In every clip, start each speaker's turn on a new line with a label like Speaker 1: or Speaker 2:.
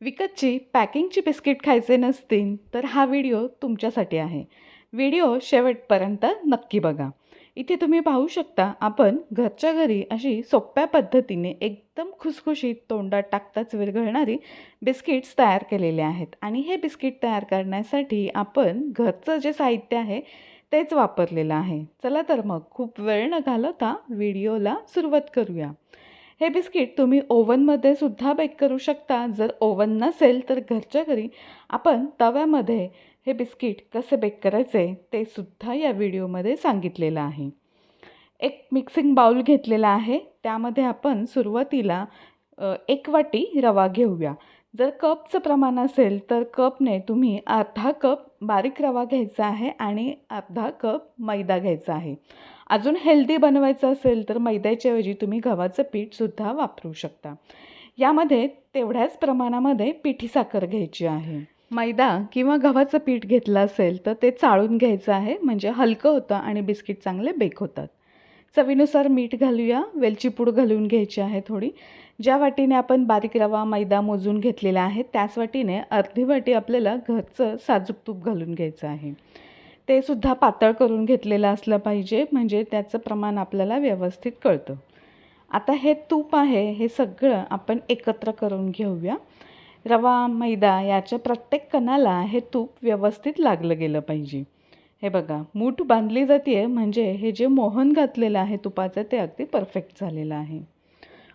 Speaker 1: विकतची पॅकिंगची biscuit खायचे नसतील तर हा व्हिडिओ तुमच्यासाठी आहे. व्हिडिओ शेवटपर्यंत नक्की बघा. इथे तुम्ही पाहू शकता आपण घरच्या घरी अशी सोप्या पद्धतीने एकदम खुसखुशीत तोंडात टाकताच विरघळणारी बिस्किट्स तयार केलेले आहेत. आणि हे बिस्किट तयार करण्यासाठी आपण घरचं जे साहित्य आहे तेच वापरलेलं आहे. चला तर मग खूप वेळ न घालवता व्हिडिओला सुरुवात करूया. हे बिस्किट तुम्ही ओव्हनमध्ये सुद्धा बेक करू शकता. जर ओव्हन नसेल तर घरच्या घरी आपण तव्यामध्ये हे बिस्किट कसे बेक करायचे ते सुद्धा या व्हिडिओमध्ये सांगितलेलं आहे. एक मिक्सिंग बाउल घेतलेला आहे. त्यामध्ये आपण सुरुवातीला एक वाटी रवा घेऊया. जर कपचं प्रमाण असेल तर कपने तुम्ही अर्धा कप बारीक रवा घ्यायचा आहे आणि अर्धा कप मैदा घ्यायचा आहे. अजून हेल्दी बनवायचं असेल तर मैद्याच्याऐवजी तुम्ही गव्हाचं पीठसुद्धा वापरू शकता. यामध्ये तेवढ्याच प्रमाणामध्ये पिठी साखर घ्यायची आहे. मैदा किंवा गव्हाचं पीठ घेतलं असेल तर ते चाळून घ्यायचं आहे म्हणजे हलकं होतं आणि बिस्किट चांगले बेक होतात. चवीनुसार मीठ घालूया. वेलची पूड घालून घ्यायची आहे थोडी. ज्या वाटीने आपण बारीक रवा मैदा मोजून घेतलेला आहे त्याच वाटीने अर्धी वाटी आपल्याला घरचं साजूक तूप घालून घ्यायचं आहे. ते सुद्धा पातळ करून घेतलेलं असलं पाहिजे म्हणजे त्याचं प्रमाण आपल्याला व्यवस्थित कळतं. आता हे तूप आहे हे सगळं आपण एकत्र करून घेऊया. रवा मैदा याच्या प्रत्येक कणाला हे तूप व्यवस्थित लागलं गेलं पाहिजे. हे बघा मूठ बांधली जाते म्हणजे हे जे मोहन घातलेलं आहे तुपाचं ते अगदी परफेक्ट झालेलं आहे.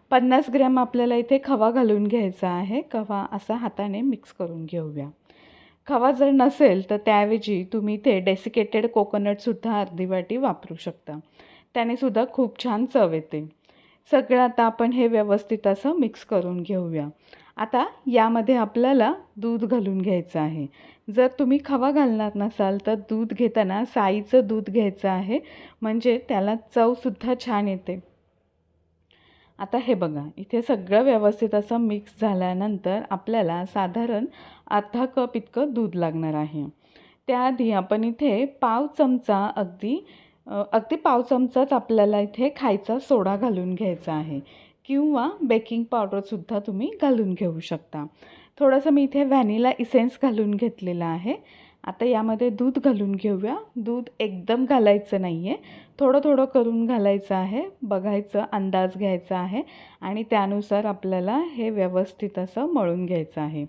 Speaker 1: पन्नास ग्रॅम आपल्याला इथे खवा घालून घ्यायचा आहे. खवा असा हाताने मिक्स करून घेऊया. खवा जर नसेल तर त्याऐवजी तुम्ही इथे डेसिकेटेड कोकोनटसुद्धा अर्धी वाटी वापरू शकता. त्याने सुद्धा खूप छान चव येते. सगळं आता आपण हे व्यवस्थित असं मिक्स करून घेऊया. आता यामध्ये आपल्याला दूध घालून घ्यायचं आहे. जर तुम्ही खवा घालणार नसाल तर दूध घेताना साईचं दूध घ्यायचं आहे. म्हणजे त्याला चवसुद्धा छान येते. आता हे बघा इथे सगळं व्यवस्थित असं मिक्स झाल्यानंतर आपल्याला साधारण अर्धा कप इतकं दूध लागणार आहे. त्याआधी आपण इथे पाव चमचा अगदी अगदी पाव चमचाच आपल्याला इथे खायचा सोडा घालून घ्यायचा आहे. किंवा बेकिंग पावडरसुद्धा तुम्ही घालून घेऊ शकता. थोडंसं मी इथे व्हॅनिला इसेन्स घालून घेतलेला आहे. आता यामध्ये दूध घालून घेऊया. दूध एकदम घालायचं नाही आहे थोडं थोडं करून घालायचं आहे. बघायचं अंदाज घ्यायचा आहे आणि त्यानुसार आपल्याला हे व्यवस्थित असं मळून घ्यायचं आहे.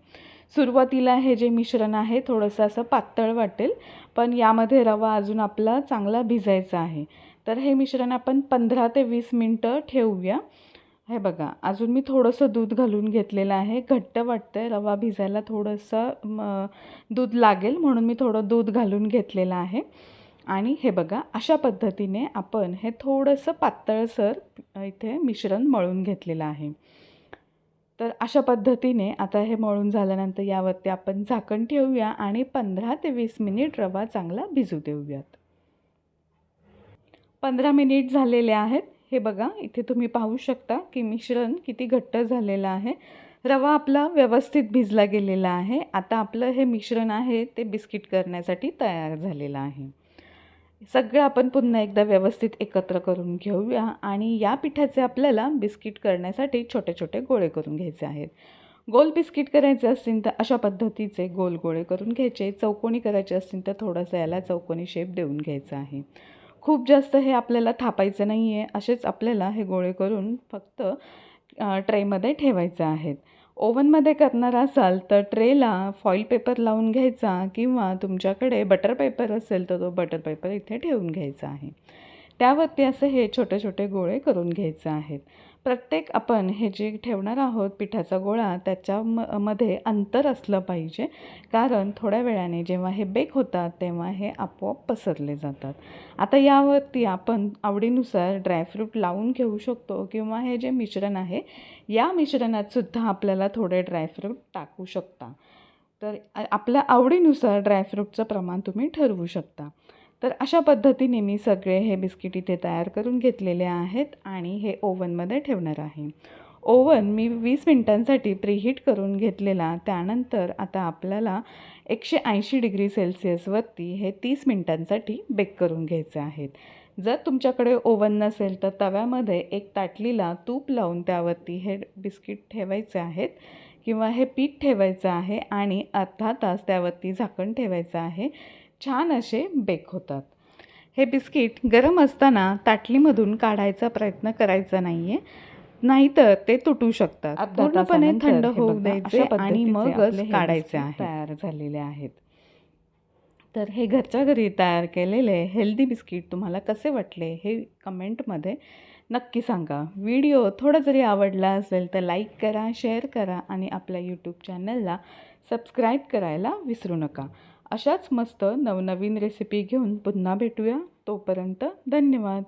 Speaker 1: सुरुवातीला हे जे मिश्रण आहे थोडंसं असं पातळ वाटेल पण यामध्ये रवा अजून आपला चांगला भिजायचा आहे. तर हे मिश्रण आपण पंधरा ते वीस मिनटं ठेवूया. हे बघा अजून मी थोडंसं दूध घालून घेतलेलं आहे. घट्ट वाटतं आहे रवा भिजायला थोडंसं म दूध लागेल म्हणून मी थोडं दूध घालून घेतलेलं आहे. आणि हे बघा अशा पद्धतीने आपण हे थोडंसं पातळसर इथे मिश्रण मळून घेतलेलं आहे. तर अशा पद्धतीने आता हे मळून झाल्यानंतर यावरती आपण झाकण ठेवूया आणि पंधरा ते वीस मिनिट रवा चांगला भिजू देऊयात. पंधरा मिनिट झालेले आहेत. हे बघा इथे तुम्ही पाहू शकता की मिश्रण किती घट्ट झालेलं आहे. रवा आपला व्यवस्थित भिजला गेलेला आहे. आता आपलं हे मिश्रण आहे ते बिस्किट करण्यासाठी तयार झालेलं आहे. सगळं आपण पुन्हा एकदा व्यवस्थित एकत्र करून घेऊया आणि या पिठाचे आपल्याला बिस्किट करण्यासाठी छोटे छोटे गोळे करून घ्यायचे आहेत. गोल बिस्किट करायचे असतील तर अशा पद्धतीचे गोल गोळे करून घ्यायचे. चौकोनी करायचे असतील तर थोडंसं याला चौकोनी शेप देऊन घ्यायचा आहे. खूप जास्त हे आपल्याला थापायचं नाही आहे असेच आपल्याला हे गोळे करून फक्त ट्रेमध्ये ठेवायचे आहेत. ओव्हनमध्ये करणार असाल तर ट्रेला फॉईल पेपर लावून घ्यायचा किंवा तुमच्याकडे बटर पेपर असेल तर तो बटर पेपर इथे ठेवून घ्यायचा आहे. त्यावरती असे हे छोटे छोटे गोळे करून घ्यायचे आहेत. प्रत्येक आपण हे जे ठेवणार आहोत पिठाचा गोळा त्याच्या म मध्ये अंतर असलं पाहिजे. कारण थोड्या वेळाने जेव्हा हे बेक होतात तेव्हा हे आपोआप पसरले जातात. आता यावरती आपण आवडीनुसार ड्रायफ्रूट लावून घेऊ शकतो किंवा हे जे मिश्रण आहे या मिश्रणात सुद्धा आपल्याला थोडे ड्रायफ्रूट टाकू शकता. तर आपल्या आवडीनुसार ड्रायफ्रूटचं प्रमाण तुम्ही ठरवू शकता. तर अशा पद्धतीने मी सगळे हे बिस्किट इथे तयार करून घेतलेले आहेत आणि हे ओव्हनमध्ये ठेवणार आहे. ओव्हन मी वीस मिनटांसाठी प्रीहीट करून घेतलेला त्यानंतर आता आपल्याला एकशे ऐंशी डिग्री सेल्सिअसवरती हे तीस मिनटांसाठी बेक करून घ्यायचे आहेत. जर तुमच्याकडे ओव्हन नसेल तर तव्यामध्ये एक ताटलीला तूप लावून त्यावरती हे बिस्किट ठेवायचे आहेत किंवा हे पीठ ठेवायचं आहे आणि अर्धा तास त्यावरती झाकण ठेवायचं आहे. छान असे बेक होतात. हे बिस्किट गरम असताना ताटलीमधून काढायचा प्रयत्न करायचा नाही आहे नाहीतर ते तुटू शकतात. पूर्णपणे थंड होऊ द्यायचे आणि मगच काढायचे
Speaker 2: तयार
Speaker 1: झालेले आहेत. तर हे घरच्या घरी तयार केलेले हेल्दी बिस्किट तुम्हाला कसे वाटले हे कमेंटमध्ये नक्की सांगा. व्हिडिओ थोडा जरी आवडला असेल तर लाईक करा शेअर करा आणि आपल्या यूट्यूब चॅनलला सबस्क्राईब करायला विसरू नका. अशाच मस्त नवनवीन रेसिपी घेऊन पुन्हा भेटूया. तोपर्यंत धन्यवाद.